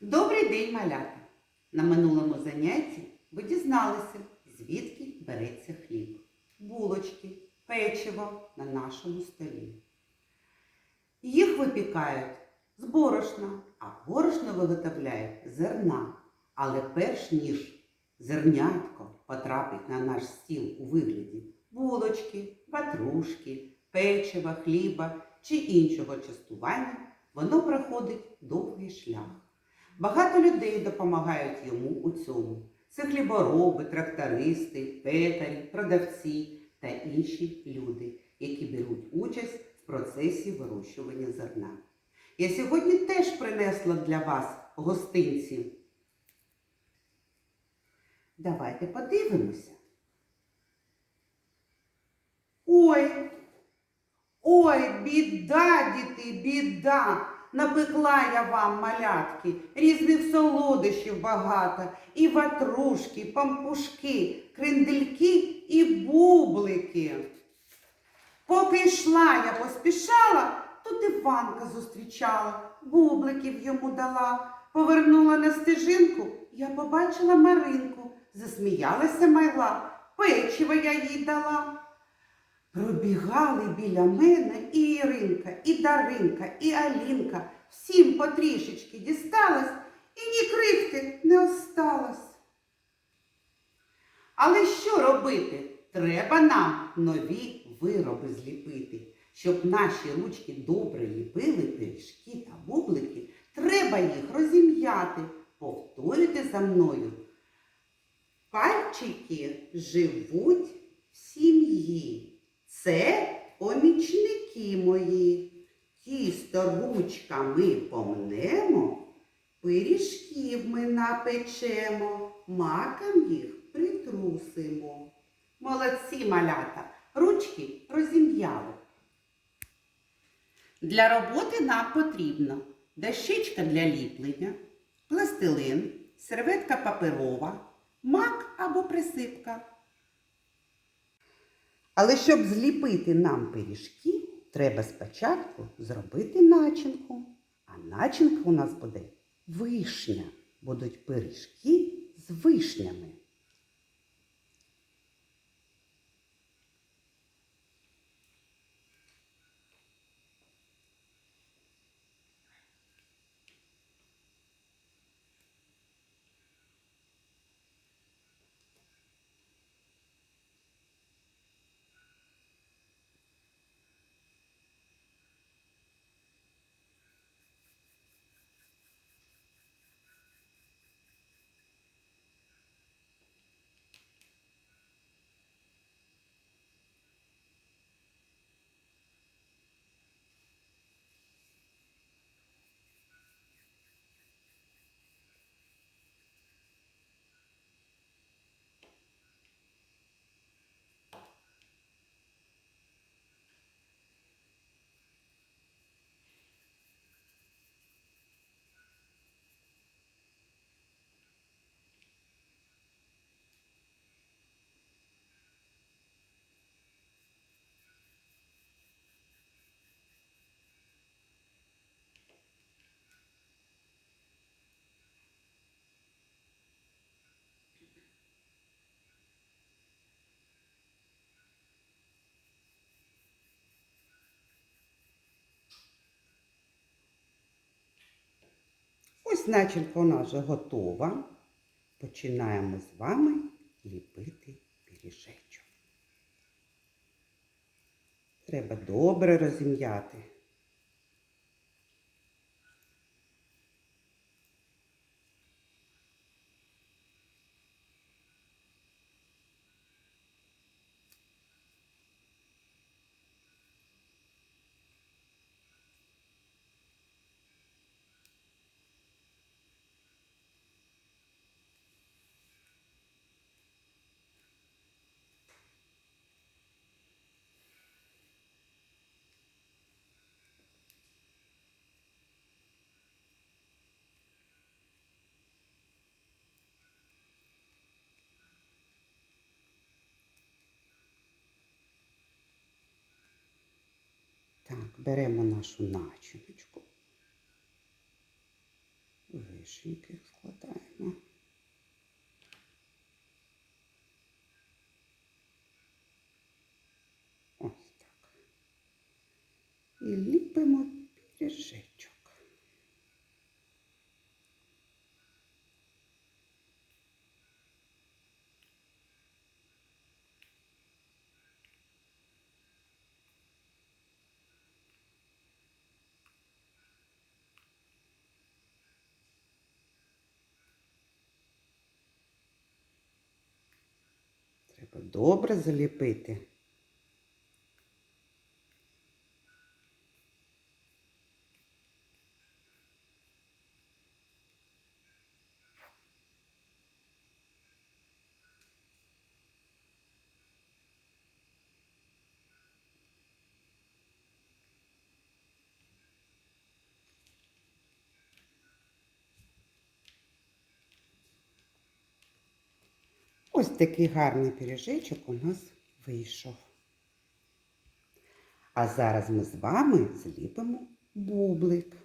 Добрий день, малята! На минулому занятті ви дізналися, звідки береться хліб, булочки, печиво на нашому столі. Їх випікають з борошна, а борошно виготовляють зерна. Але перш ніж зернятко потрапить на наш стіл у вигляді булочки, ватрушки, печива, хліба чи іншого частування, воно проходить довгий шлях. Багато людей допомагають йому у цьому. Це хлібороби, трактористи, пекарі, продавці та інші люди, які беруть участь в процесі вирощування зерна. Я сьогодні теж принесла для вас гостинці. Давайте подивимося. Ой, ой, біда, діти, біда. Напекла я вам малятки, різних солодощів багато, і ватрушки, пампушки, крендельки і бублики. Поки йшла я поспішала, тут Іванка зустрічала, бубликів йому дала. Повернула на стежинку, я побачила Маринку, засміялася майла, печиво я їй дала. Пробігали біля мене і Іринка, і Даринка, і Алінка. Всім потрішечки дісталось, і ні крихти не осталось. Але що робити? Треба нам нові вироби зліпити. Щоб наші ручки добре ліпили пиріжки та бублики, треба їх розім'яти. Повторюйте за мною. Пальчики живуть в сім'ї. Це помічники мої. Тісто ручками помнемо, пиріжків ми напечемо, маком їх притрусимо. Молодці малята, ручки розім'яли. Для роботи нам потрібно дощечка для ліплення, пластилин, серветка паперова, мак або присипка. Але щоб зліпити нам пиріжки, треба спочатку зробити начинку. А начинка у нас буде вишня. Будуть пиріжки з вишнями. Ось начинка у нас вже готова. Починаємо з вами ліпити пиріжечок. Треба добре розім'яти. Так, беремо нашу начиночку. Вишеньки складаємо. Ось так. І ліпимо пиріжечок. Треба добре заліпити. Ось такий гарний пиріжечок у нас вийшов. А зараз ми з вами зліпимо бублик.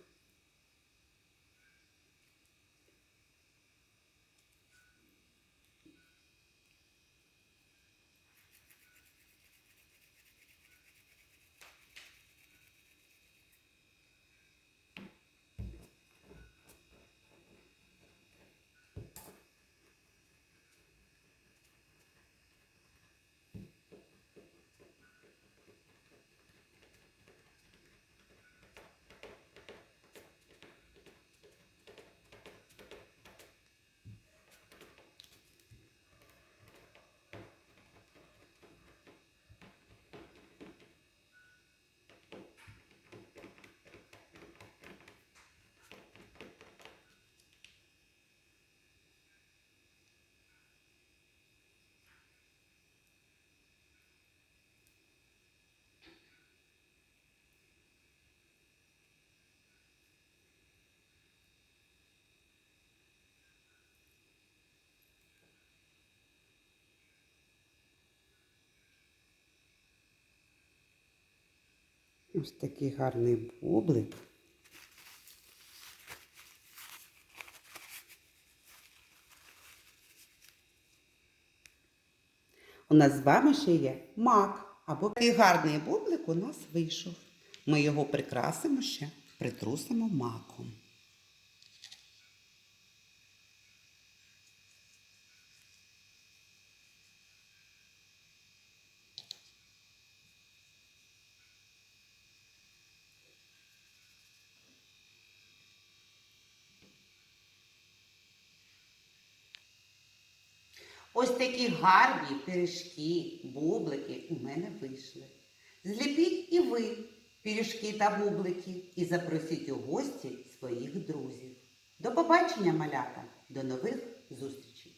Ось такий гарний бублик. У нас з вами ще є мак. Або такий гарний бублик у нас вийшов. Ми його прикрасимо ще, притрусимо маком. Ось такі гарні пиріжки, бублики у мене вийшли. Зліпіть і ви пиріжки та бублики і запросіть у гості своїх друзів. До побачення, малята, до нових зустрічей!